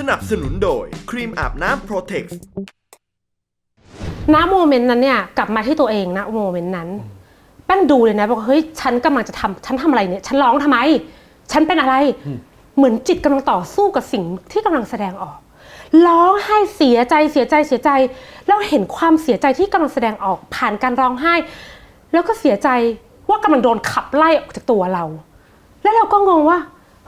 สนับสนุนโดยครีมอาบน้ำ Protex ณโมเมนต์นั้นเนี่ยกลับมาที่ตัวเองนะโมเมนต์นั้นแป้งดูเลยนะบอกเฮ้ยฉันกำลังจะทำฉันทำอะไรเนี่ย ฉันร้องทำไม ฉันเป็นอะไร เหมือนจิตกำลังต่อสู้กับสิ่งที่กำลังแสดงออก ร้องไห้เสียใจเสียใจเสียใจ แล้วเห็นความเสียใจที่กำลังแสดงออกผ่านการร้องไห้ แล้วก็เสียใจว่ากำลังโดนขับไล่ออกจากตัวเรา แล้วเราก็งงว่า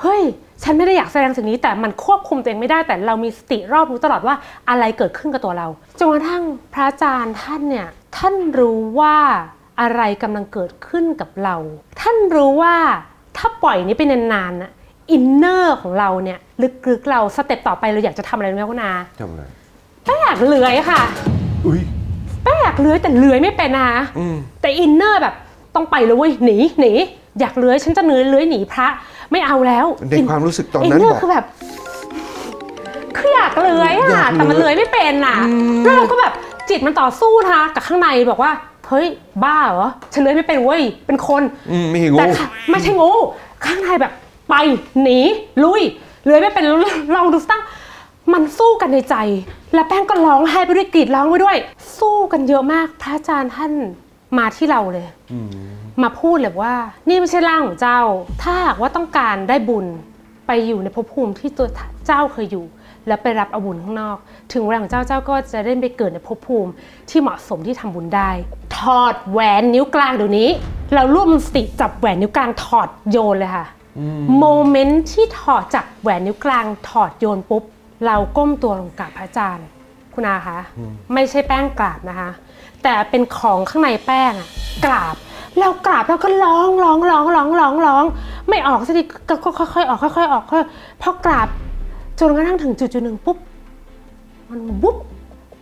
เฮ้ย ฉันไม่ได้อยากแสดงสิ่งนี้แต่มันควบคุมตัวเองไม่ได้แต่เรามีสติรอบรู้ตลอดว่าอะไรเกิดขึ้นกับตัวเราจนกระทั่งพระอาจารย์ท่านเนี่ยท่านรู้ว่าอะไรกำลังเกิดขึ้นกับเรา ท่านรู้ว่าถ้าปล่อยนี้ไปนานๆนะอินเนอร์ของเราเนี่ยลึกๆเราสเต็ปต่อไปเราอยากจะทำอะไรรู้ไหมคุณอาทำอะไรแป้งอยากเลื้อยค่ะ อุ้ยแป้งอยากเลื้อยแต่เลื้อยไม่เป็นนะคะอืมแต่อินเนอร์แบบต้องไปเลยเว้ยหนีหนีอยากเลื้อยฉันจะเลื้อยเลื้อยหนีพระ ไม่เอาแล้วในความรู้สึกตอนอินนั้นเนอบอกร์คือแบบคืออยากเลื้อยออะยากเลื้อยแต่มันเลื้อยไม่เป็นอะแล้วเราก็แบบจิตมันต่อสู้นะคะกับข้างในบอกว่าเฮ้ยบ้าเหรอฉันเลื้อยไม่เป็นเว้ยเป็นคนอืมไม่ใช่งูแต่ค่ะไม่ใช่งูข้างในแบบไปหนีลุยเลื้อยไม่เป็นลองดูสักมันสู้กันในใจ แล้วแป้งก็ร้องไห้ไปด้วยกรีดร้องไปด้วย สู้กันเยอะมากพระอาจารย์ท่านมาที่เราเลยอื มมาพูดเลยว่า นี่ไม่ใช่ร่างของเจ้า ถ้าหากว่าต้องการได้บุญไปอยู่ในภพภูมิที่ตัวเจ้าเคยอยู่ แล้วไปรับเอาบุญข้างนอก ถึงเวลาของเจ้าเจ้าก็จะได้ไปเกิดในภพภูมิที่เหมาะสมที่ทำบุญได้ ถอดแหวนนิ้วกลางเดี๋ยวนี้ เราร่วมสติจับแหวนนิ้วกลางถอดโยนเลยค่ะโมเมนต์ที่ถอดจากแหวนนิ้วกลางถอดโยนปุ๊บ เราก้มตัวลงกราบพระอาจารย์คุณอาคะไม่ใช่แป้งกราบนะคะ แต่เป็นของข้างในแป้งอะกราบ เรากราบแล้วก็ร้องร้องร้องร้องร้องร้อง ไม่ออกสักทีก็ก็ค่อยๆออกค่อยๆออกค่อยพอกราบจนกระทั่งถึงจุดจุดหนึ่งปุ๊บมันวุบ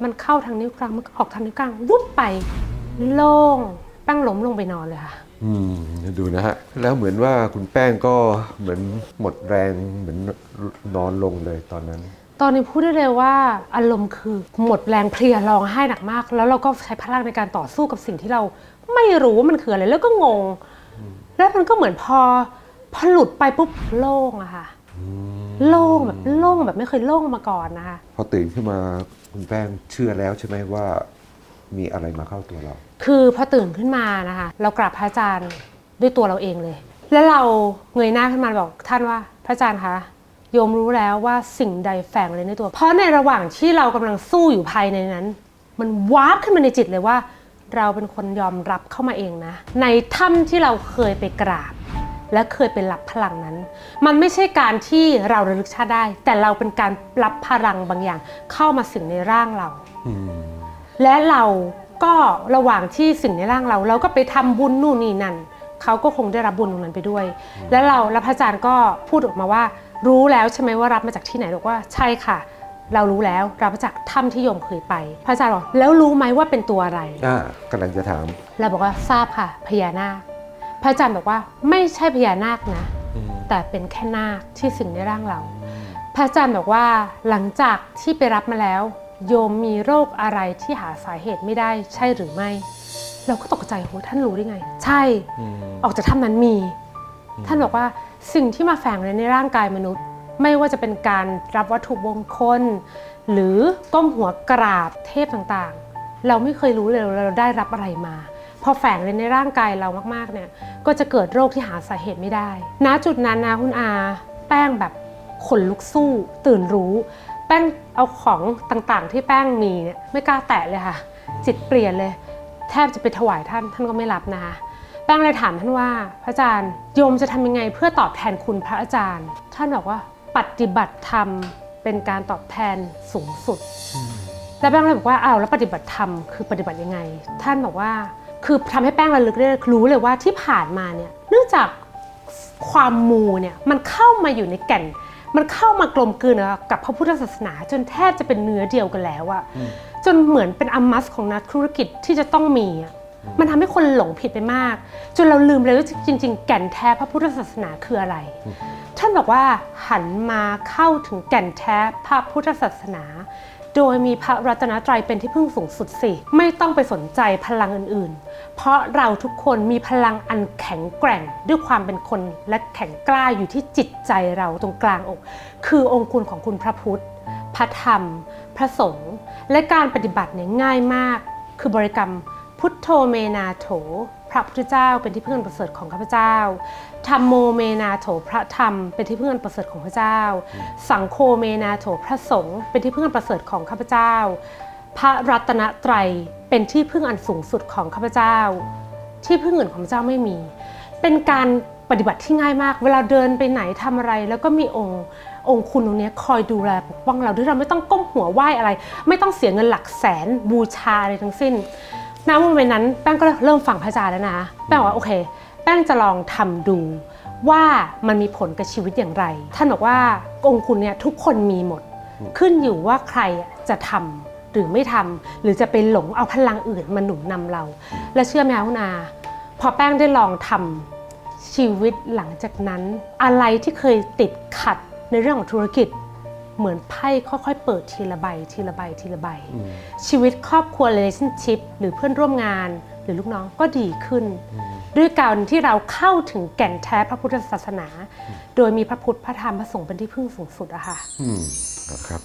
มันเข้าทางนิ้วกลางมันก็ออกทางนิ้วกลางวุบไปโล่งแป้งล้มลงไปนอนเลยค่ะ อืมดูนะฮะ แล้วเหมือนว่าคุณแป้งก็เหมือนหมดแรงเหมือนนอนลงเลยตอนนั้น ตอนนี้พูดได้เลยว่าอารมณ์คือหมดแรงเพลียร้องไห้หนักมาก แล้วเราก็ใช้พลังในการต่อสู้กับสิ่งที่เรา ไม่รู้ว่ามันคืออะไรแล้วก็งง แล้วมันก็เหมือนพอพอหลุดไปปุ๊บโล่งอะค่ะโล่งแบบโล่งแบบไม่เคยโล่งมาก่อนนะคะพอตื่นขึ้นมาคุณแป้งเชื่อแล้วใช่ไหมว่ามีอะไรมาเข้าตัวเรา คือพอตื่นขึ้นมานะคะเรากราบพระอาจารย์ด้วยตัวเราเองเลย แล้วเราเงยหน้าขึ้นมาบอกท่านว่าพระอาจารย์คะโยมรู้แล้วว่าสิ่งใดแฝงเลยในตัว เพราะในระหว่างที่เรากำลังสู้อยู่ภายในนั้น มันวาร์ปขึ้นมาในจิตเลยว่า เราเป็นคนยอมรับเข้ามาเองนะ ในถ้ำที่เราเคยไปกราบ และเคยไปรับพลังนั้น มันไม่ใช่การที่เราระลึกชาติได้ แต่เราเป็นการรับพลังบางอย่าง เข้ามาสิงในร่างเราอืมและเราก็ระหว่างที่สิ่งในร่างเรา เราก็ไปทำบุญนู่นนี่นั่นเขาก็คงได้รับบุญตรงนั้นไปด้วย และเราและพระอาจารย์ก็พูดออกมาว่า รู้แล้วใช่ไหมว่ารับมาจากที่ไหนบอกว่าใช่ค่ะ เรารู้แล้วรับมาจากถ้ำที่โยมเคยไป พระอาจารย์บอกแล้วรู้ไหมว่าเป็นตัวอะไรอ่ากำลังจะถาม เราบอกว่าทราบค่ะพญานาค พระอาจารย์บอกว่าไม่ใช่พญานาคนะแต่เป็นแค่นาคที่สิงในร่างเรา พระอาจารย์บอกว่าหลังจากที่ไปรับมาแล้ว โยมมีโรคอะไรที่หาสาเหตุไม่ได้ใช่หรือไม่ เราก็ตกใจโหท่านรู้ได้ไง ใช่ ออกจากถ้ำนั้นมี ท่านบอกว่าสิ่งที่มาแฝงไว้ในร่างกายมนุษย์ ไม่ว่าจะเป็นการรับวัตถุมงคล หรือก้มหัวกราบเทพต่างๆ เราไม่เคยรู้เลยเราได้รับอะไรมา พอแฝงเลยในร่างกายเรามากๆเนี่ยก็จะเกิดโรคที่หาสาเหตุไม่ได้ณจุดนั้นนะคุณอาแป้งแบบขนลุกสู้ ตื่นรู้ แป้งเอาของต่างๆ ที่แป้งมีเนี่ยไม่กล้าแตะเลยค่ะ จิตเปลี่ยนเลย แทบจะไปถวายท่านท่านก็ไม่รับนะคะแป้งเลยถามท่านว่า พระอาจารย์โยมจะทำยังไงเพื่อตอบแทนคุณพระอาจารย์ ท่านบอกว่า ปฏิบัติธรรมเป็นการตอบแทนสูงสุด แล้วแป้งเลยบอกว่าอ้าวแล้วปฏิบัติธรรมคือปฏิบัติยังไง ท่านบอกว่าคือทำให้แป้งระลึกได้รู้เลยว่าที่ผ่านมาเนี่ยเนื่องจากความมูเนี่ยมันเข้ามาอยู่ในแก่น มันเข้ามากลมกลืนกับพระพุทธศาสนา จนแทบจะเป็นเนื้อเดียวกันแล้วอะจนเหมือนเป็นอมัสของนักธุรกิจที่จะต้องมีอะ มันทำให้คนหลงผิดไปมาก จนเราลืมเลยว่าจริง ๆ แก่นแท้พระพุทธศาสนาคืออะไร ท่านบอกว่าหันมาเข้าถึงแก่นแท้พระพุทธศาสนา โดยมีพระรัตนตรัยเป็นที่พึ่งสูงสุดสิ ไม่ต้องไปสนใจพลังอื่นๆ เพราะเราทุกคนมีพลังอันแข็งแกร่งด้วยความเป็นคนและแข็งกล้าอยู่ที่จิตใจเราตรงกลางอก คือองค์คุณของคุณพระพุทธ พระธรรม พระสงฆ์และการปฏิบัติเนี่ยง่ายมาก คือบริกรรม พุทโธเมนาโถ พระพุทธเจ้าเป็นที่พึ่งอันประเสริฐของข้าพเจ้าธรรมโมเมนาโถพระธรรมเป็นที่พึ่งอันประเสริฐของพระเจ้า สังโฆเมนาโถพระสงฆ์เป็นที่พึ่งอันประเสริฐของข้าพเจ้า พระรัตนตรัยเป็นที่พึ่งอันสูงสุดของข้าพเจ้า ที่พึ่งอื่นของพระเจ้าไม่มี เป็นการปฏิบัติที่ง่ายมาก เวลาเดินไปไหนทำอะไร แล้วก็มีองค์องค์คุณตรงนี้คอยดูแลปกป้องเราด้วยเราไม่ต้องก้มหัวไหว้อะไร ไม่ต้องเสียเงินหลักแสนบูชาอะไรทั้งสิ้น ณโมเมนต์นั้นแป้งก็เริ่มฟังพระอาจารย์แล้วนะแป้งบอกว่าโอเค แป้งจะลองทำดูว่ามันมีผลกับชีวิตอย่างไร ท่านบอกว่าองค์คุณเนี่ยทุกคนมีหมด ขึ้นอยู่ว่าใครจะทำหรือไม่ทำหรือจะไปหลงเอาพลังอื่นมาหนุนนำเรา และเชื่อไหมคะคุณอาพอแป้งได้ลองทำชีวิตหลังจากนั้น อะไรที่เคยติดขัดในเรื่องของธุรกิจ เหมือนไพ่ค่อยๆเปิดทีละใบทีละใบทีละใบ ชีวิตครอบครัว relationship หรือเพื่อนร่วมงาน หรือลูกน้องก็ดีขึ้น ด้วยการที่เราเข้าถึงแก่นแท้พระพุทธศาสนา โดยมีพระพุทธพระธรรมพระสงฆ์เป็นที่พึ่งสูงสุดอะค่ะอืมนะครับ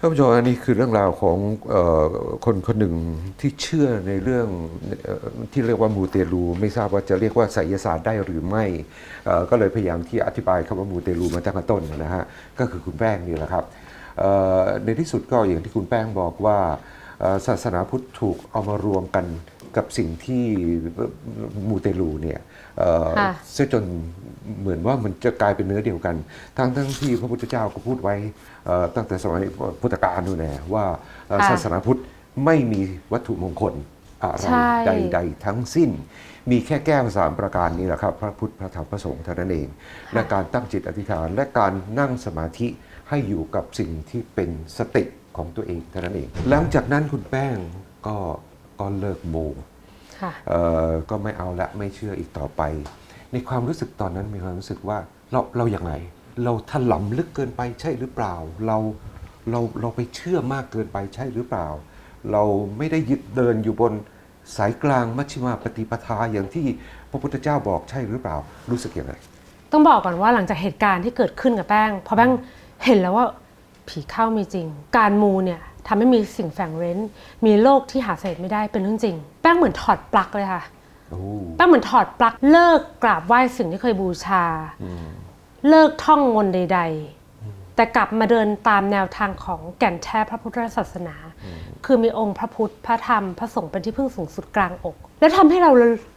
ท่านผู้ชมอันนี้คือเรื่องราวของเออคนคนหนึ่งที่เชื่อในเรื่องเอ่อที่เรียกว่ามูเตลู ไม่ทราบว่าจะเรียกว่าไสยศาสตร์ได้หรือไม่เอ่อก็เลยพยายามที่อธิบายคำว่ามูเตลูมาตั้งแต่ต้นนะฮะก็คือคุณแป้งนี่แหละครับเอ่อในที่สุดก็อย่างที่คุณแป้งบอกว่าเอ่อศาสนาพุทธถูกเอามารวมกันกับสิ่งที่มูเตลูเนี่ยเอ่อค่ะเสียจน เหมือนว่ามันจะกลายเป็นเนื้อเดียวกัน ทั้งทั้งที่พระพุทธเจ้าก็พูดไว้เอ่อตั้งแต่สมัยพุทธกาลนู่นแหละว่าเอ่อค่ะศาสนาพุทธไม่มีวัตถุมงคลอะไรใช่ใด ๆ ทั้งสิ้น มีแค่แก้วสามประการนี้แหละครับ พระพุทธพระธรรมพระสงฆ์เท่านั้นเอง และการตั้งจิตอธิษฐานและการนั่งสมาธิให้อยู่กับสิ่งที่เป็นสติของตัวเองเท่านั้นเอง หลังจากนั้นคุณแป้งก็ก็เลิกโมค่ะเอ่อก็ไม่เอาละไม่เชื่ออีกต่อไป ในความรู้สึกตอนนั้นมีความรู้สึกว่าเราเราอย่างไงเราถลำลึกเกินไปใช่หรือเปล่า เราเราเราไปเชื่อมากเกินไปใช่หรือเปล่า เราไม่ได้ยึดเดินอยู่บนสายกลางมัชฌิมาปฏิปทาอย่างที่พระพุทธเจ้าบอกใช่หรือเปล่า รู้สึกอย่างไรต้องบอกก่อนว่าหลังจากเหตุการณ์ที่เกิดขึ้นกับแป้งพอแป้งเห็นแล้วว่าผีเข้ามีจริง การมูเนี่ยทำให้มีสิ่งแฝงเร้น มีโรคที่หาสาเหตุไม่ได้เป็นเรื่องจริง แป้งเหมือนถอดปลั๊กเลยค่ะโอ้แป้งเหมือนถอดปลั๊กเลิกกราบไหว้สิ่งที่เคยบูชา เลิกท่องมนต์ใด ๆ แต่กลับมาเดินตามแนวทางของแก่นแท้พระพุทธศาสนา คือมีองค์พระพุทธพระธรรมพระสงฆ์เป็นที่พึ่งสูงสุดกลางอก แล้วทำให้เรา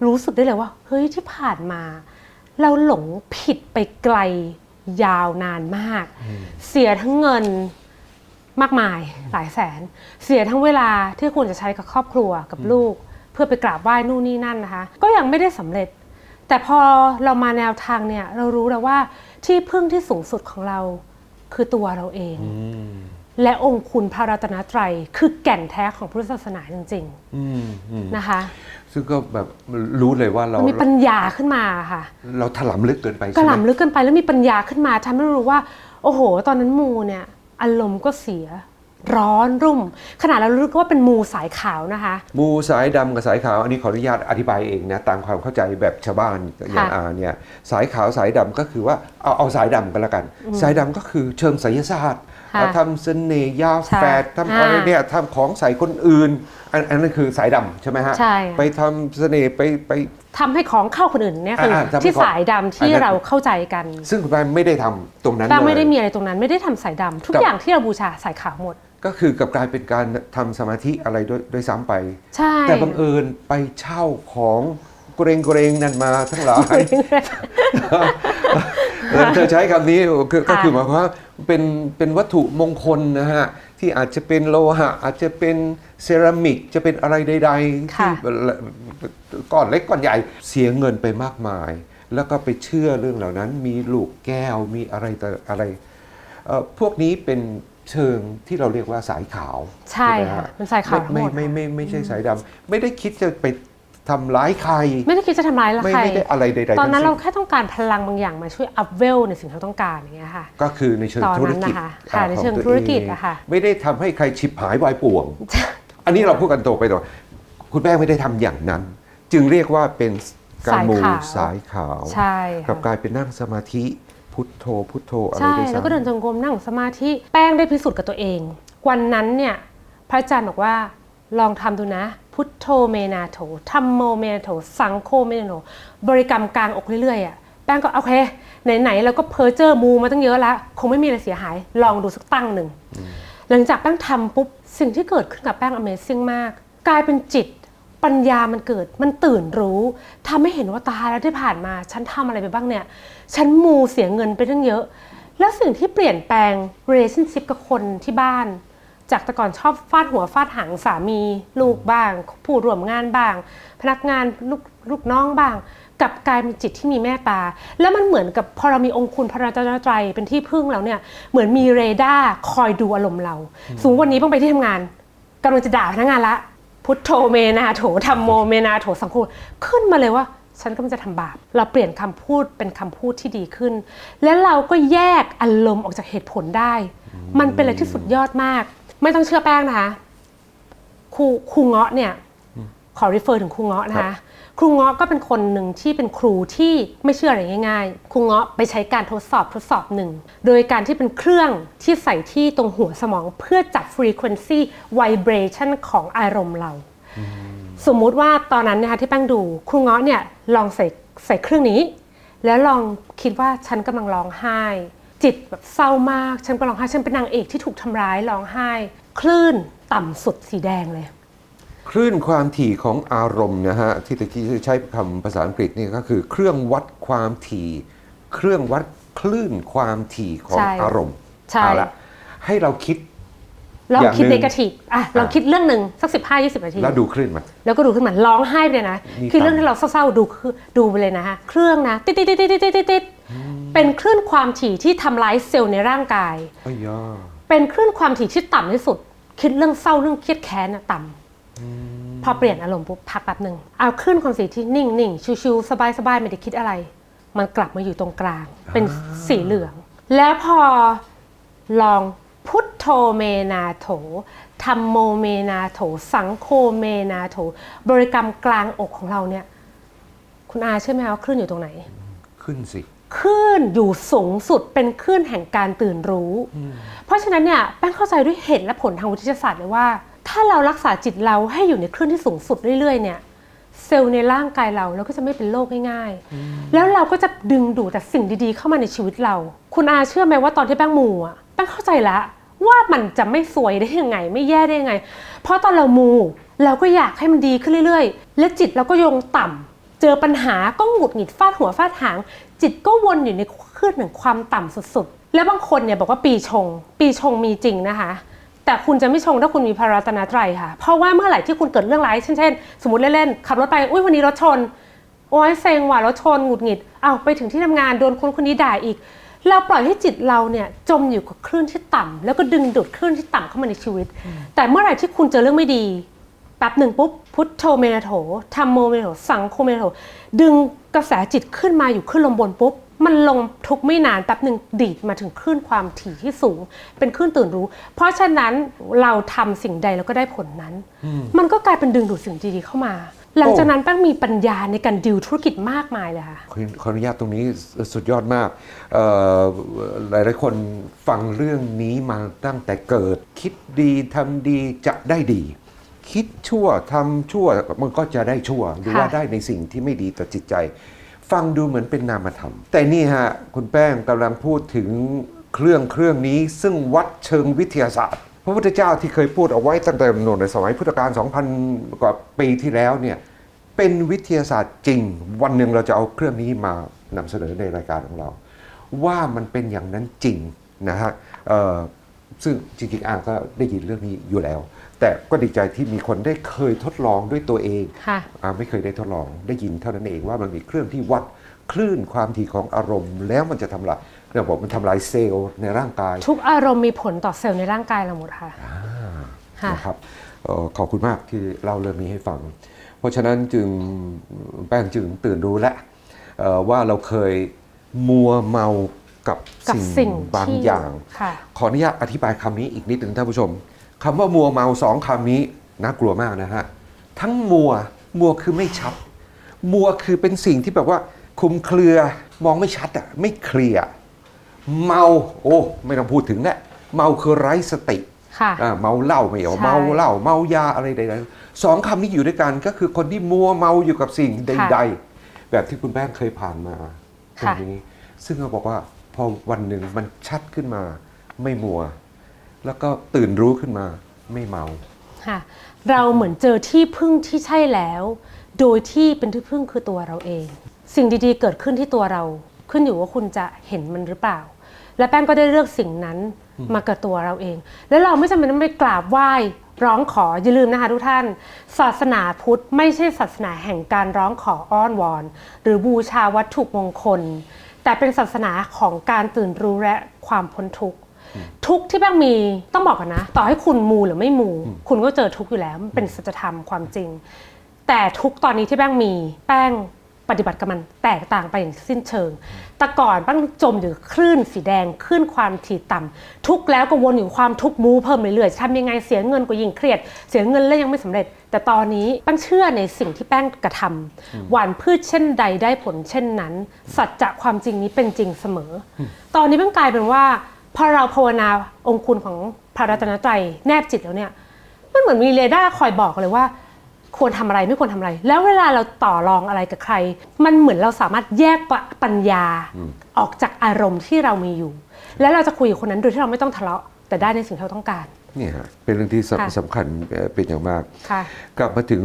รู้สึกได้เลยว่า เฮ้ยที่ผ่านมา เราหลงผิดไปไกลยาวนานมาก เสียทั้งเงินมากมายหลายแสน เสียทั้งเวลาที่ควรจะใช้กับครอบครัวกับลูก เพื่อไปกราบไหว้นู่นนี่นั่นนะคะ ก็ยังไม่ได้สำเร็จ แต่พอเรามาแนวทางเนี่ยเรารู้แล้วว่าที่พึ่งที่สูงสุดของเราคือตัวเราเอง และองค์คุณพระรัตนตรัยคือแก่นแท้ของพุทธศาสนาจริงอืมอืมๆนะคะ ซึ่งก็แบบรู้เลยว่าเรามันมีปัญญาขึ้นมาค่ะ เราถลำลึกเกินไปกใช่ระไหหมล่ำลึกเกินไปแล้วมีปัญญาขึ้นมาทำให้รู้ว่า โอ้โห ตอนนั้นมูเนี่ยอารมณ์ก็เสีย ร้อนรุ่ม ขนาดเรารู้ว่าเป็นมูสายขาวนะคะ มูสายดำกับสายขาว อันนี้ขออนุญาตอธิบายเองนะตามความเข้าใจแบบชาวบ้านอย่างค่ะอาเนี่ยสายขาวสายดำก็คือว่าเอาเอาสายดำกันละกัน สายดำก็คือเชิงไสยศาสตร์ค่ะทำเสน่ห์ยาใช่แฝดทำอะไรอ่าเนี่ยทำของใส่คนอื่นอันอันนั้นคือสายดำใช่ไหมฮะใช่ค่ะไปทำเสน่ห์ไปไปทำให้ของเข้าคนอื่นเนี่ยคืออ่าทำให้ที่ของสายดำที่อันนั้นเราเข้าใจกัน ซึ่งคุณแม่ไม่ได้ทำตรงนั้นแป้งไม่เลยได้มีอะไรตรงนั้นไม่ได้ทำสายดำทุกกับอย่างที่เราบูชาสายขาวหมด ก็คือกับกลายเป็นการทำสมาธิอะไรด้วยด้วยซ้ำไปใช่แต่บังเอิญไปเช่าของเกรงเกรงๆนั่นมาทั้งหลายเออเธอใช้คำนี้คือก็ค่ะคือหมายความว่าเป็นเป็นวัตถุมงคลนะฮะ ที่อาจจะเป็นโลหะ อาจจะเป็นเซรามิกจะเป็นอะไรใดๆที่ค่ะก้อนเล็กก้อนใหญ่เสียเงินไปมากมาย แล้วก็ไปเชื่อเรื่องเหล่านั้น มีลูกแก้วมีอะไรต่ออะไรเอ่อพวกนี้เป็น เชิงที่เราเรียกว่าสายขาวใช่ไหมค่ะฮะเป็นสายขาวทั้งหไม่มดไม่ไม่ไม่ไม่ใช่สายดำไม่ได้คิดจะไปทำร้ายใคร ไม่ได้คิดจะทำร้ายไม่ใคร ไม่ได้อะไรใดๆตอนนั้นทั้เรางสิ้แค่ต้องการพลังบางอย่างมาช่วยอัพเวลในสิ่งที่เราต้องการอย่างเงี้ยค่ะ ก็คือในเชิงตอนนั้นธุรกิจนะคะอ่าค่ะในเชิงขอตัวธุรกิจเองอะค่ะ ไม่ได้ทำให้ใครฉิบหายวายป่วง อันนี้เราพูดกันตรงไปตรงคุณแป้งไม่ได้ทำอย่างนั้น จึงเรียกว่าเป็นการมูสายขาวสายขาวใช่กลัค่ะบกลายเป็นนั่งสมาธิ พุทโธพุทโธอะไรใช่ด้วยซ้ำแล้วก็เดินจงกรมนั่งสมาธิแป้งได้พิสูจน์กับตัวเอง วันนั้นเนี่ยพระอาจารย์บอกว่าลองทำดูนะ พุทโธเมนาโถธรรมโมเมนาโถสังโฆเมนาโถบริกรรมกลางอกเรื่อยๆอะแป้งก็โอเคไหนๆเราก็เพอเจอร์มูมาตั้งเยอะแล้วคงไม่มีอะไรเสียหาย ลองดูสักตั้งหนึ่ง หลังจากแป้งทำปุ๊บ สิ่งที่เกิดขึ้นกับแป้ง Amazing มาก กลายเป็นจิต ปัญญามันเกิดมันตื่นรู้ทำให้เห็นว่าตายแล้วที่ผ่านมา ฉันทำอะไรไปบ้างเนี่ย ฉันมูเสียเงินไปตั้งเยอะ แล้วสิ่งที่เปลี่ยนแปลง relationship กับคนที่บ้าน จากแต่ก่อนชอบฟาดหัวฟาดหางสามีลูกบ้าง ผู้ร่วมงานบ้าง พนักงานลูกลูกน้องบ้างกลับกลายเป็นจิตที่มีเมตตา แล้วมันเหมือนกับพอเรามีองค์คุณพระรัตนตรัยเป็นที่พึ่งแล้วเนี่ยเหมือนมีเรดาร์คอยดูอารมณ์เราสมมติวันนี้ต้องไปที่ทำงานกำลังจะด่าพนักงานละ พุทโธเมนาโถธรรมโมเมนาโถสังคูขึ้นมาเลยว่า ฉันก็จะทำบาป เราเปลี่ยนคำพูดเป็นคำพูดที่ดีขึ้น และเราก็แยกอารมณ์ออกจากเหตุผลได้ มันเป็นอะไรที่สุดยอดมาก ไม่ต้องเชื่อแป้งนะคะครูครูเงาะเนี่ยขอรีเฟอร์ถึงครูเงาะนะคะ ครูเงาะก็เป็นคนหนึ่งที่เป็นครูที่ไม่เชื่ออะไรง่าย ๆ ครูเงาะไปใช้การทดสอบทดสอบหนึ่ง โดยการที่เป็นเครื่องที่ใส่ที่ตรงหัวสมองเพื่อจับ frequency vibration ของอารมณ์เรา สมมุติว่าตอนนั้นนะคะที่แป้งดูครูเงาะเนี่ยลองใส่ใส่เครื่องนี้ แล้วลองคิดว่าฉันกำลังร้องไห้ จิตแบบเศร้ามาก ฉันก็ร้องไห้ฉันเป็นนางเอกที่ถูกทำร้ายร้องไห้ คลื่นต่ำสุดสีแดงเลย คลื่นความถี่ของอารมณ์นะฮะที่ตะกี้ใช้คำภาษาอังกฤษนี่ก็คือเครื่องวัดความถี่ เครื่องวัดคลื่นความถี่ของใช่ อารมณ์ใช่เอาละให้เราคิด ลองอย่างคิดหนึ่เนงกาทีฟอะลองคิดเรื่องหนึ่งสักสิบห้ายี่สิบนาทีแล้วดูคลื่นมัน แล้วก็ดูขึ้นมาร้องไห้ไปเลยนะนี่คือเรื่องต่ำที่เราเศร้าๆดูคือดูไปเลยนะฮะเครื่องนะติดติดติดติดติดติดติดเป็นคลื่นความถี่ที่ทำร้ายเซลล์ในร่างกาย อ้ยยาเป็นคลื่นความถี่ที่ต่ำที่สุด คิดเรื่องเศร้าเรื่องเครียดแค้นน่ะต่ำ พอเปลี่ยนอารมณ์ปุ๊บพักแป๊บหนึ่งเอาคลื่นความถี่ที่นิ่งนิ่งๆชิวๆสบายๆไม่ได้คิดอะไร มันกลับมาอยู่ตรงกลาง เป็นสีเหลือง แล้วพอลองพุทโธเมนาโถธรรมโมเมนาโถ สังโฆเมนาโถ บริกรรมกลางอกของเราเนี่ย คุณอาเชื่อไหมคะว่าคลื่นอยู่ตรงไหน ขึ้นสิคลื่นอยู่สูงสุดเป็นคลื่นแห่งการตื่นรู้ เพราะฉะนั้นเนี่ยแป้งเข้าใจด้วยเหตุและผลทางวิทยาศาสตร์เลยว่า ถ้าเรารักษาจิตเราให้อยู่ในคลื่นที่สูงสุดเรื่อยๆเนี่ยเซลล์ในร่างกายเราเราก็จะไม่เป็นโรคง่ายๆ แล้วเราก็จะดึงดูดแต่สิ่งดีๆ เข้ามาในชีวิตเรา คุณอาเชื่อไหมว่าตอนที่แป้งมูอะแป้งเข้าใจละว่ามันจะไม่สวยได้ยังไง ไม่แย่ได้ยังไง เพราะตอนเรามูเราก็อยากให้มันดีขึ้นเรื่อยๆ และจิตเราก็ยงต่ำเจอปัญหาก็หงุดหงิดฟาดหัวฟาดหาง จิตก็วนอยู่ในคลื่นแห่งความต่ำสุดๆ แล้วบางคนเนี่ยบอกว่าปีชง ปีชงมีจริงนะคะ แต่คุณจะไม่ชงถ้าคุณมีพระรัตนตรัยค่ะ เพราะว่าเมื่อไหร่ที่คุณเกิดเรื่องร้ายเช่นเช่นสมมติเล่นๆขับรถไปอุ้ยวันนี้รถชน โอ้ยเซ็งว่ะรถชนหงุดหงิดเอาไปถึงที่ทำงานโดนคนคนนี้ด่าอีก เราปล่อยให้จิตเราเนี่ยจมอยู่กับคลื่นที่ต่ำแล้วก็ดึงดูดคลื่นที่ต่ำเข้ามาในชีวิต แต่เมื่อไหร่ที่คุณเจอเรื่องไม่ดีแป๊บหนึ่งปุ๊บพุทโธเมนาโถธรรมโมเมนาโถสังโฆเมนาโถดึงกระแสจิตขึ้นมาอยู่ขึ้นลมบนปุ๊บ มันลงทุกไม่นานแป๊บหนึ่งดีดมาถึงคลื่นความถี่ที่สูง เป็นคลื่นตื่นรู้ เพราะฉะนั้นเราทำสิ่งใดเราก็ได้ผลนั้น มันก็กลายเป็นดึงดูดสิ่งดีๆเข้ามา หลังจากนั้นแป้งมีปัญญาในการดิวธุรกิจมากมายเลยค่ะขอขออนุญาตตรงนี้สุดยอดมากเอ่อหลายหลายๆคนฟังเรื่องนี้มาตั้งแต่เกิด คิดดีทำดีจะได้ดีคิดชั่วทำชั่วมันก็จะได้ชั่ว หรือว่าค่ะได้ในสิ่งที่ไม่ดีต่อจิตใจ ฟังดูเหมือนเป็นนามธรรม แต่นี่ฮะคุณแป้งกำลังพูดถึงเครื่องเครื่องนี้ซึ่งวัดเชิงวิทยาศาสตร์ พระพุทธเจ้าที่เคยพูดเอาไว้ตั้งแต่โน่นในสมัยพุทธกาล2,000 กว่าปีที่แล้วเนี่ยเป็นวิทยาศาสตร์จริง วันหนึ่งเราจะเอาเครื่องนี้มานำเสนอในรายการของเรา ว่ามันเป็นอย่างนั้นจริงนะฮะซึ่งจริงๆอ่างก็ได้ยินเรื่องนี้อยู่แล้ว แต่ก็ดีใจที่มีคนได้เคยทดลองด้วยตัวเองค่ะ อ่าไม่เคยได้ทดลองได้ยินเท่านั้นเองว่ามันมีเครื่องที่วัดคลื่นความถี่ของอารมณ์ แล้วมันจะทำลายเราบอกมันทำลายเซลล์ในร่างกายทุกอารมณ์มีผลต่อเซลล์ในร่างกายเราหมดค่ะค่ะ นะครับเอ่อขอบคุณมากที่เล่าเรื่องนี้ให้ฟัง เพราะฉะนั้นจึงแป้งจึงตื่นรู้แล้วเอ่อว่าเราเคยมัวเมากับกับสิ่งสิ่งบางที่อย่าง ค่ะ ขออนุญาตอธิบายคำนี้อีกนิดหนึ่งท่านผู้ชม คำว่ามัวเมาสองคำนี้น่ากลัวมากนะฮะ ทั้งมัว มัวคือไม่ชัด มัวคือเป็นสิ่งที่แบบว่าคลุมเครือ มองไม่ชัดอะไม่เคลียร์เมาโอ้ไม่ต้องพูดถึงแหละเมาคือไร้สติค่ะอ่าเมาเหล้าไม่เอาใช่เมาเหล้าเมายาอะไรใดๆสองคำนี้อยู่ด้วยกันก็คือคนที่มัวเมาอยู่กับสิ่งใด ๆ แบบที่คุณแป้งเคยผ่านมาตรงนี้ซึ่งเขาบอกว่าพอวันหนึ่งมันชัดขึ้นมาไม่มัว แล้วก็ตื่นรู้ขึ้นมาไม่เมาค่ะเราเหมือนเจอที่พึ่งที่ใช่แล้ว โดยที่เป็นที่พึ่งคือตัวเราเอง สิ่งดีๆ เกิดขึ้นที่ตัวเรา ขึ้นอยู่ว่าคุณจะเห็นมันหรือเปล่า และแป้งก็ได้เลือกสิ่งนั้นมากับตัวเราเอง แล้วเราไม่จำเป็นต้องไปกราบไหว้ร้องขออย่าลืมนะคะทุกท่าน ศาสนาพุทธไม่ใช่ศาสนาแห่งการร้องขออ้อนวอน หรือบูชาวัตถุมงคล แต่เป็นศาสนาของการตื่นรู้และความพ้นทุกข์ ทุกข์ที่แป้งมีต้องบอกกันนะ ต่อให้คุณมูหรือไม่มู คุณก็เจอทุกข์อยู่แล้วมันเป็นสัจธรรมความจริง แต่ทุกข์ตอนนี้ที่แป้งมีแป้งปฏิบัติกับมันแตกต่างไปอย่างสิ้นเชิง แต่ก่อนแป้งจมอยู่คลื่นสีแดงคลื่นความถี่ต่ำทุกข์แล้วก็วนอยู่ความทุกข์มูเพิ่มเรื่อยๆทำยังไงเสียเงินก็ยิ่งเครียด เสียเงินแล้วยังไม่สำเร็จ แต่ตอนนี้แป้งเชื่อในสิ่งที่แป้งกระทำหวานพืชเช่นใดได้ผลเช่นนั้น สัจจะความจริงนี้เป็นจริงเสมออตอนนี้แป้งกลายเป็นว่า พอเราภาวนาองค์คุณของพระรัตนตรัยแนบจิตแล้วเนี่ย มันเหมือนมีเรดาร์คอยบอกเลยว่า ควรทำอะไรไม่ควรทำอะไร แล้วเวลาเราต่อรองอะไรกับใคร มันเหมือนเราสามารถแยกป,ปัญญาออกจากอารมณ์ที่เรามีอยู่ แล้วเราจะคุยกับคนนั้นโดยที่เราไม่ต้องทะเลาะแต่ได้ในสิ่งที่เราต้องการ นี่ยฮะเป็นเรื่องที่สำค่ะ สำคัญเอ่อเป็นอย่างมาก ค่ะ กลับมาถึง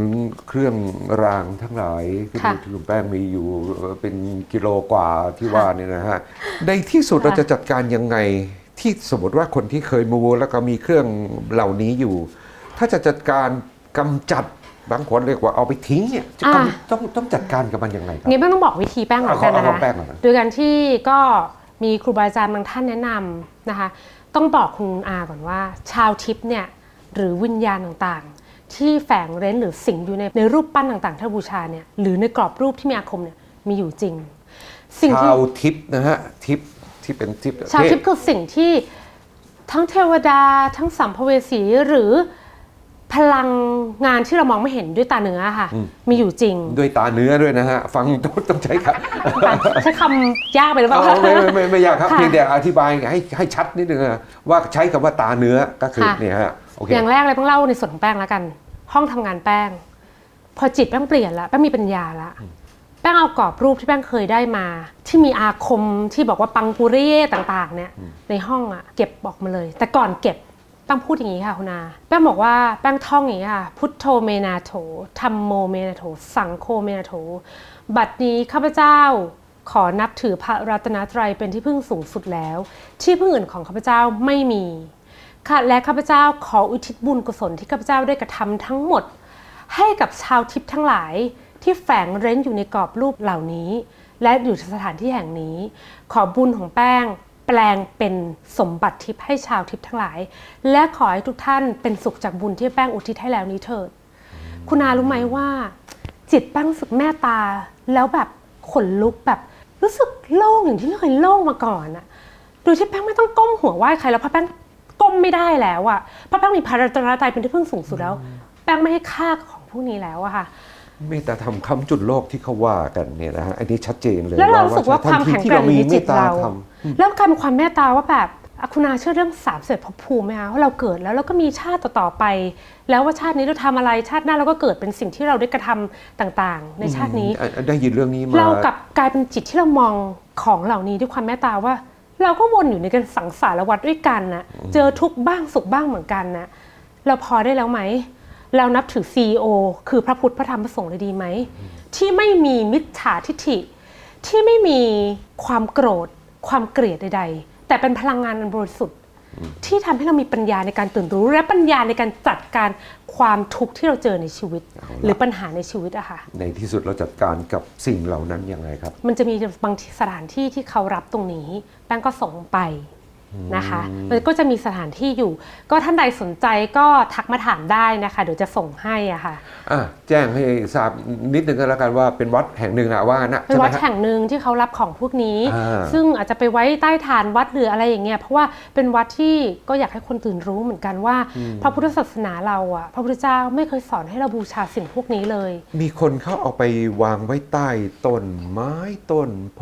เครื่องรางทั้งหลายที่ค่ะที่คุณแป้งมีอยู่เอ่อเป็นกิโลกว่าที่ค่ะว่าเนี่ยนะฮะในที่สุดค่ะ เราจะจัดการยังไงที่สมมติว่าคนที่เคยมูแล้วก็มีเครื่องเหล่านี้อยู่ ถ้าจะจัดการกำจัดบางคนเรียกว่าเอาไปทิ้งเนี่ยจะกำต้องต้องจัดการกับมันยังไงครับงี้แป้งต้องบอกวิธีแป้งเหมือนกันเอานะเอาคะ แป้งก่อนนะ โดยการที่ก็มีครูบาอาจารย์บางท่านแนะนำนะคะ ต้องบอกคุณอาก่อนว่า ชาวทิพย์เนี่ยหรือวิญญาณต่างๆ ที่แฝงเร้นหรือสิงอยู่ในในรูปปั้นต่างๆที่เราบูชาเนี่ยหรือในกรอบรูปที่มีอาคมเนี่ยมีอยู่จริง สิ่งที่ชาวทิพย์นะฮะทิพย์ที่เป็นทิพย์ชาวทิพย์เทพคือสิ่งที่ทั้งเทวดา ทั้งสัมภเวสีหรือ พลังงานที่เรามองไม่เห็นด้วยตาเนื้อค่ะ มีอยู่จริง ด้วยตาเนื้อด้วยนะฮะ ฟังต้องต้องใช้ครับใช้คำยากไปหรือเปล่าเอาไม่ไม่ไม่ไม่อยากครับค่ะเพียงแต่อธิบายให้ให้ชัดนิดนึงนะว่าใช้คำว่าตาเนื้อก็คือค่ะเนี่ยฮะโอเคอย่างแรกเลยต้องเล่าในส่วนของแป้งแล้วกัน ห้องทำงานแป้ง พอจิตแป้งเปลี่ยนแล้วแป้งมีปัญญาละแป้งเอากรอบรูปที่แป้งเคยได้มา ที่มีอาคมที่บอกว่าปังปุเร่ต่าง ๆ เนี่ยในห้องอะเก็บบอกมาเลย แต่ก่อนเก็บ แป้งพูดอย่างนี้ค่ะคุณอาแป้งบอกว่าแป้งท่องอย่างนี้ค่ะ พุทโธเมนาโถธรรมโมเมนาโถ สังโฆเมนาโถ บัดนี้ข้าพเจ้าขอนับถือพระรัตนตรัยเป็นที่พึ่งสูงสุดแล้ว ที่พึ่งอื่นของข้าพเจ้าไม่มีค่ะและข้าพเจ้าขออุทิศบุญกุศลที่ข้าพเจ้าได้กระทำทั้งหมด ให้กับชาวทิพย์ทั้งหลายที่แฝงเร้นอยู่ในกรอบรูปเหล่านี้ และอยู่สถานที่แห่งนี้ ขอบุญของแป้ง แปลงเป็นสมบัติทิพย์ให้ชาวทิพย์ทั้งหลาย และขอให้ทุกท่านเป็นสุขจากบุญที่แป้งอุทิศให้แล้วนี้เถิด คุณอารู้ไหมว่า จิตแป้งรู้สึกแม่ตา แล้วแบบขนลุกแบบรู้สึกโล่งอย่างที่ไม่เคยโล่งมาก่อนอะโดยที่แป้งไม่ต้องก้มหัวไหว้ใครแล้วเพราะแป้งก้มไม่ได้แล้วอะเพราะแป้งมีพระรัตนตรัยเป็นที่พึ่งสูงสุดแล้ว แป้งไม่ให้ค่าของพวกนี้แล้วอะค่ะเมตตาธรรมคำจุดโลกที่เขาว่ากันเนี่ยนะฮะอันนี้ชัดเจนเลยแล้วเรารู้สึกว่าความทันทีแข็งที่แกร่เรางมีในเมจิตตตาเราธรรม แล้วกลายเป็นความเมตตาว่าแบบอะคุณอาเชื่อเรื่องสามเสร็จภพภูมิไหมคะว่าเราเกิดแล้วเราก็มีชาติต่อๆไป แล้วว่าชาตินี้เราทำอะไรชาติหน้าเราก็เกิดเป็นสิ่งที่เราได้กระทำต่างๆ ในชาตินี้อะได้ยินเรื่องนี้มาเรากลับกลายเป็นจิตที่เรามองของเหล่านี้ด้วยความเมตตาว่า เราก็วนอยู่ในกันสังสารวัฏด้วยกันนะเจอทุกข์บ้างสุขบ้างเหมือนกันนะเราพอได้แล้วไหมเรานับถือ CEO คือพระพุทธพระธรรมพระสงฆ์เลยดีไหมที่ไม่มีมิจฉาทิฐิ ที่ไม่มีความโกรธ ความเกลียดใด ๆ แต่เป็นพลังงานอันบริสุทธิ์ที่ทำให้เรามีปัญญาในการตื่นรู้และปัญญาในการจัดการความทุกข์ที่เราเจอในชีวิต หรือปัญหาในชีวิตอะค่ะในที่สุดเราจัดการกับสิ่งเหล่านั้นยังไงครับ มันจะมีบางสถานที่ที่เขารับตรงนี้แป้งก็ส่งไป นะคะ มันก็จะมีสถานที่อยู่ ก็ท่านใดสนใจก็ทักมาถามได้นะคะ เดี๋ยวจะส่งให้อะค่ะอะแจ้งให้ทราบนิดนึงก็แล้วกันว่าเป็นวัดแห่งหนึ่งอะว่างั้นนะเป็นใช่ไหมวัดฮะแห่งหนึ่งที่เขารับของพวกนี้อ่าซึ่งอาจจะไปไว้ใต้ฐานวัดหรืออะไรอย่างเงี้ยเพราะว่าเป็นวัดที่ก็อยากให้คนตื่นรู้เหมือนกันว่า พระพุทธศาสนาเราอะพระพุทธเจ้าไม่เคยสอนให้เราบูชาสิ่งพวกนี้เลย มีคนเขาเอาไปวางไว้ใต้ต้นไม้ต้น โพ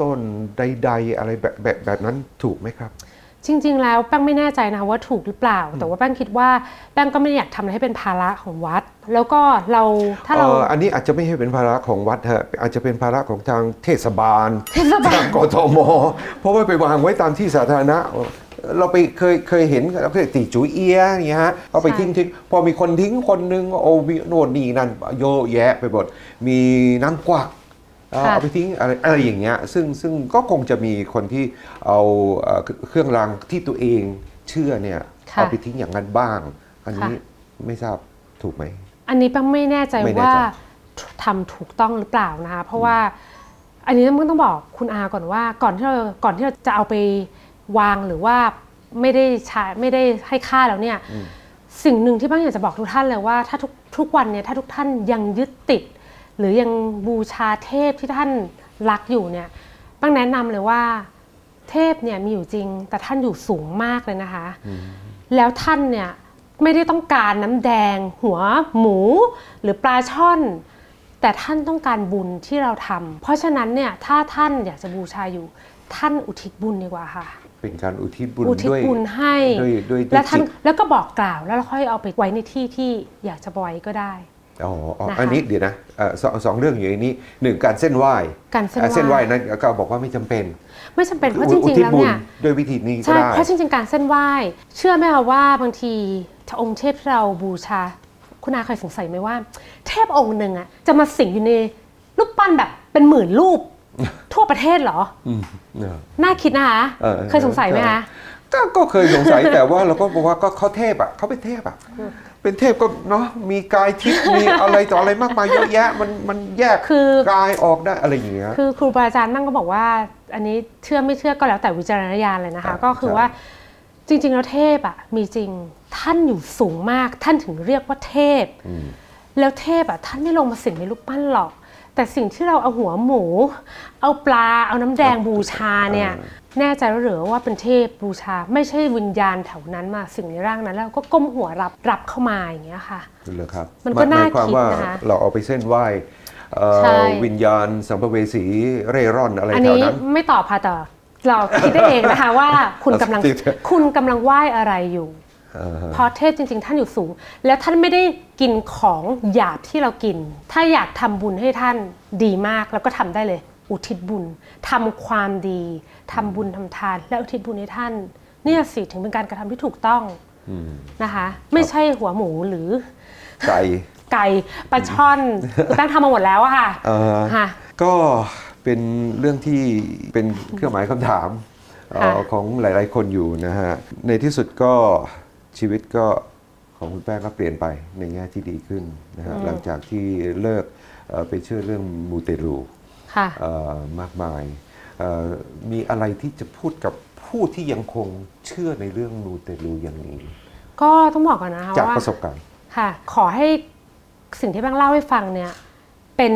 ต้นใด ๆ อะไรแบบแบบแบบนั้นถูกไหมครับ จริง ๆ แล้วแป้งไม่แน่ใจนะว่าถูกหรือเปล่า แต่ว่าแป้งคิดว่าแป้งก็ไม่ได้อยากทำอะไรให้เป็นภาระของวัด แล้วก็เราถ้าเรา เอ่ออันนี้อาจจะไม่ใช่เป็นภาระของวัดฮะอาจจะเป็นภาระของทางเทศบาลเทศบาล ทางกทมเพราะว่าไปวางไว้ตามที่สาธารณะ เราไปเคยเคยเห็นเราเคยตีจุยเอียอย่างเงี้ยฮะเอาไปใช่ทิ้งทิ้งพอมีคนทิ้งคนนึงโอ้มีโน่นนี่นั่นโยะแยะไปหมดมีน้ำกวัก เอาเอาไปทิ้งอะไรอะไรอย่างเงี้ยซึ่งซึ่งก็คงจะมีคนที่เอาเอ่อเครื่องรางที่ตัวเองเชื่อเนี่ยค่ะเอาไปทิ้งอย่างนั้นบ้าง อันนี้ค่ะไม่ทราบถูกไหม อันนี้แป้งไม่แน่ใจไม่แน่ใจว่าทำถูกต้องหรือเปล่านะคะเพราะว่าอันนี้ต้องต้องบอกคุณอาก่อนว่าก่อนที่เราก่อนที่เราจะเอาไปวางหรือว่าไม่ได้ใช้ไม่ได้ให้ค่าแล้วเนี่ยสิ่งหนึ่งที่แป้งอยากจะบอกทุกท่านเลยว่าถ้าทุกทุกวันเนี่ยถ้าทุกท่านยังยึดติด หรือยังบูชาเทพที่ท่านรักอยู่เนี่ยแป้งแนะนำเลยว่าเทพเนี่ยมีอยู่จริง แต่ท่านอยู่สูงมากเลยนะคะ แล้วท่านเนี่ยไม่ได้ต้องการน้ำแดง หัวหมูหรือปลาช่อน แต่ท่านต้องการบุญที่เราทำเพราะฉะนั้นเนี่ยถ้าท่านอยากจะบูชาอยู่ท่านอุทิศบุญดีกว่าค่ะเป็นการอุทิศบุญอุทิศด้วยบุญให้ด้วยด้วยด้วยแล้วท่านจิตแล้วก็บอกกล่าวแล้วเราค่อยเอาไปไว้ในที่ที่อยากจะไว้ก็ได้ อ๋ออ๋อนะคะอันนี้เดี๋ยวนะเอ่อสองสองเรื่องอยู่ในนี้หนึ่งการเส้นไหว้การเส้นไหว้อ่อเส้นไหว้นั้นก็บอกว่าไม่จำเป็น ไม่จำเป็นเพราะจอุริงทิๆศแล้วบุญเนี่ยด้วยวิธีนี้ก็ใช่ได้เพราะจริงๆการเส้นไหว้ เชื่อไหมคะว่าบางทีองค์เทพที่เราบูชา คุณอาเคยสงสัยไหมว่า เทพองค์หนึ่งอะจะมาสิงอยู่ในรูปปั้นแบบเป็นหมื่นรูป ทั่วประเทศเหรออืมเออน่าคิดนะคะเออเคยสงสัยไหมคะก็ก็เคยสงสัยแต่ว่าเราก็บอกว่าก็เขาเทพอะเขาเป็นเทพอะ เป็นเทพก็เนาะมีกายทิพย์มีอะไรต่ออะไรมากมายเยอะแยะมันมันแยกคือกายออกได้อะไรอย่างเงี้ยคือครูบาอาจารย์นั่งก็บอกว่า อันนี้เชื่อไม่เชื่อก็แล้วแต่วิจารณญาณเลยนะคะครับก็คือใช่ว่าจริง ๆ แล้วเทพอะมีจริงท่านอยู่สูงมาก ท่านถึงเรียกว่าเทพอืมแล้วเทพอะท่านไม่ลงมาสิงในรูปปั้นหรอก แต่สิ่งที่เราเอาหัวหมู เอาปลาเอาน้ำแดงบูชาเนี่ยเออ แน่ใจแล้วเหรือว่าเป็นเทพบูชา ไม่ใช่วิญญาณแถวนั้นมาสิ่งในร่างนั้น แล้วก็ก้มหัวรับรับเข้ามาอย่างเงี้ยค่ะเหรอครับมันก็น่าหมยความคิดว่านะคะเราเอาไปเส้นไหว้เอ่อใช่วิญญาณสัมภเวสีเร่ร่อนอะไรอันแถวนี้นั้นไม่ตอบค่ะแต่เราคิดได้เองนะคะว่าคุณกำลังคิดคุณกำลังไหว้อะไรอยู่อ่าฮะเพราะเทพจริง ๆ ท่านอยู่สูง แล้วท่านไม่ได้กินของหยาบที่เรากิน ถ้าอยากทำบุญให้ท่านดีมากแล้วก็ทำได้เลย อุทิศบุญทำความดีทำบุญทำทาน และอุทิศบุญให้ท่าน เนี่ยสิถึงเป็นการกระทำที่ถูกต้องอืมนะคะ ไม่ใช่หัวหมูหรือ ไก่ไก่ปลาช่อนคือแป้งทำมาหมดแล้วอะค่ะอ่าค่ะก็เป็นเรื่องที่เป็นเครื่องหมายคำถามเอ่อค่ะของหลาย ๆ คนอยู่นะฮะ ในที่สุดก็ชีวิตก็ของคุณแป้งก็เปลี่ยนไปในแง่ที่ดีขึ้นนะฮะหลังจากที่เลิกเอ่อไปเชื่อเรื่องมูเตลูค่ะเอ่อ มากมายเอ่อมีอะไรที่จะพูดกับผู้ที่ยังคงเชื่อในเรื่องมูเตลูอย่างนี้ ก็ต้องบอกก่อนนะคะจากว่าประสบการณ์ค่ะ ขอให้สิ่งที่แป้งเล่าให้ฟังเนี่ย เป็น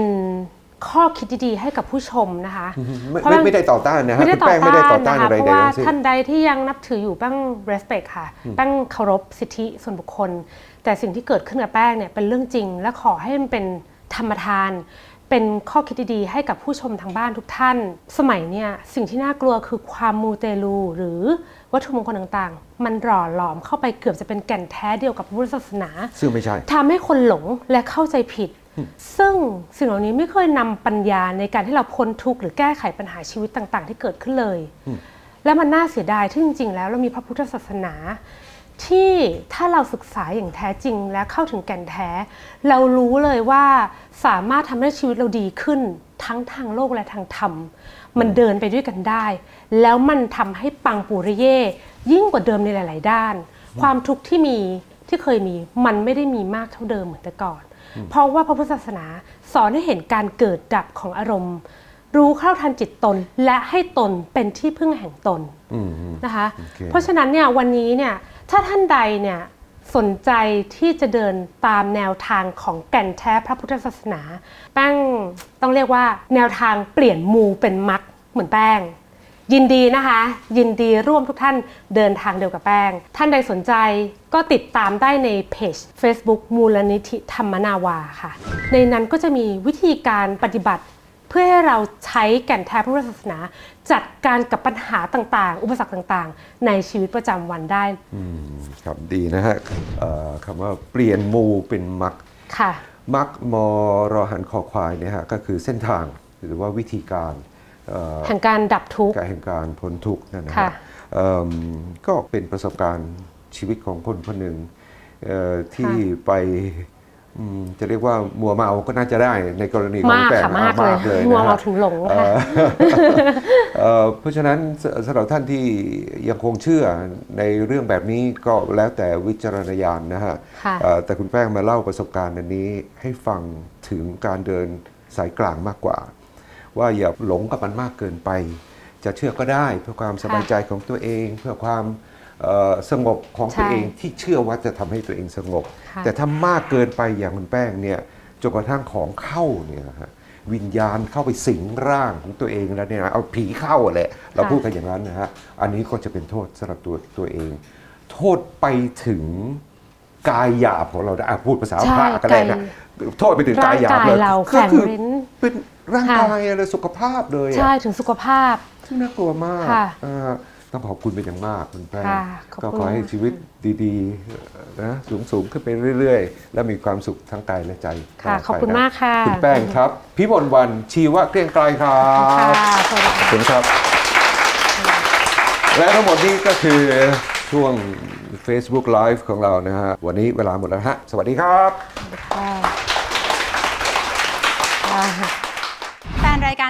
ข้อคิดดีๆให้กับผู้ชมนะคะไม่เพราะไม่ว่าไม่ได้ต่อต้านนะฮะไม่ได้คุณต่อแป้งไม่ได้ต่อต้าต้านนนะคะอะไรเพใดราะว่าทั้งสิ้นท่านใดที่ยังนับถืออยู่แป้ง respect ค่ะแป้งเคารพสิทธิส่วนบุคคล แต่สิ่งที่เกิดขึ้นกับแป้งเนี่ยเป็นเรื่องจริง และขอให้มันเป็นธรรมทาน เป็นข้อคิดดีๆ ให้กับผู้ชมทางบ้านทุกท่าน สมัยเนี่ยสิ่งที่น่ากลัวคือความมูเตลู หรือวัตถุมงคลต่างๆ มันหล่อหลอมเข้าไปเกือบจะเป็นแก่นแท้เดียวกับพระพุทธศาสนาซึ่งไม่ใช่ทำให้คนหลงและเข้าใจผิด ซึ่งสิ่งเหล่านี้ไม่เคยนำปัญญาในการที่เราพ้นทุกข์หรือแก้ไขปัญหาชีวิตต่างๆ ที่เกิดขึ้นเลย และมันน่าเสียดายที่จริงๆแล้วเรามีพระพุทธศาสนา ที่ถ้าเราศึกษาอย่างแท้จริงและเข้าถึงแก่นแท้ เรารู้เลยว่าสามารถทำให้ชีวิตเราดีขึ้น ทั้งทางโลกและทางธรรม มันเดินไปด้วยกันได้ แล้วมันทำให้ปังปุริเย่ยิ่งกว่าเดิมในหลาย ๆ ด้าน ความทุกข์ที่มีที่เคยมีมันไม่ได้มีมากเท่าเดิมเหมือนแต่ก่อน เพราะว่าพระพุทธศาสนาสอนให้เห็นการเกิดดับของอารมณ์ รู้เข้าทันจิตตนและให้ตนเป็นที่พึ่งแห่งตนอืมอืมนะคะโอเคเพราะฉะนั้นเนี่ยวันนี้เนี่ย ถ้าท่านใดเนี่ยสนใจที่จะเดินตามแนวทางของแก่นแท้พระพุทธศาสนาแป้งต้องเรียกว่าแนวทางเปลี่ยนมูเป็นมักเหมือนแป้ง ยินดีนะคะ ยินดีร่วมทุกท่านเดินทางเดียวกับแป้ง ท่านใดสนใจก็ติดตามได้ในเพจ Facebook มูลนิธิธรรมนาวาค่ะ ในนั้นก็จะมีวิธีการปฏิบัติ เพื่อให้เราใช้แก่นแท้พระพุทธศาสนา จัดการกับปัญหาต่างๆ อุปสรรคต่างๆ ในชีวิตประจำวันได้อืมครับดีนะฮะเอ่อคำว่าเปลี่ยนมูเป็นมัก ค่ะ มักมอรอหันคอควายเนี่ยฮะก็คือเส้นทางหรือว่าวิธีการเอ่อแห่งการดับทุกข์ การแห่งการพ้นทุกข์นั่นนะค่ะ ฮะเอิ่มก็เป็นประสบการณ์ชีวิตของคนคนหนึ่งเอ่อที่ไปอืม จะเรียกว่ามัวเมาก็น่าจะได้ในกรณีของมากแปลค่ะมากเลยนะมัวฮะเมาถึงหลงค่ะเอ่อเพราะฉะนั้นสสำหรับท่านที่ยังคงเชื่อในเรื่องแบบนี้ก็แล้วแต่วิจารณญาณนะฮะค่ะเอ่อแต่คุณแป้งมาเล่าประสบการณ์อันนี้ให้ฟังถึงการเดินสายกลางมากกว่า ว่าอย่าหลงกับมันมากเกินไป จะเชื่อก็ได้เพื่อความสบายใจของตัวเอง เพื่อความเอ่อ สงบของตัวใช่เองที่เชื่อว่าจะทำให้ตัวเองสงบค่ะแต่ถ้ามากเกินไปอย่างคุณแป้งเนี่ยจนกระทั่งของเข้าเนี่ยนะฮะวิญญาณเข้าไปสิงร่างของตัวเองแล้วเนี่ยนะเอาผีเข้าแหละเราพูดกันอย่างนั้นนะฮะอันนี้ก็จะเป็นโทษสำหรับตัวตัวเอง โทษไปถึงกายหยาบของเราได้อะพูดภาษาใช่พระก็ได้นะกายโทษไปถึงกายหยาบเลยร่างกายเราก็คือแฝงเร้นเป็นร่างค่ะกายอะไรสุขภาพเลยใช่อะถึงสุขภาพซึ่งน่ากลัวมากค่ะอ่า ต้องขอบคุณเป็นอย่างมากคุณแป้งค่ะขอบก็คุณขอให้มากชีวิตดีๆนะสูงสูงๆ ขึ้นไปเรื่อยๆ และมีความสุขทั้งกายและใจค่ะตลดขอบคุณไปนะมากค่ะ คุณแป้งครับพิมลวันชีวะเกรียงไกรครับค่ะสวัสดีขค่ะอบคุณครับ และทั้งหมดนี้ก็คือช่วง Facebook Live ของเรานะฮะ วันนี้เวลาหมดแล้วฮะ สวัสดีครับค่ะค่ะ แฟนรายการ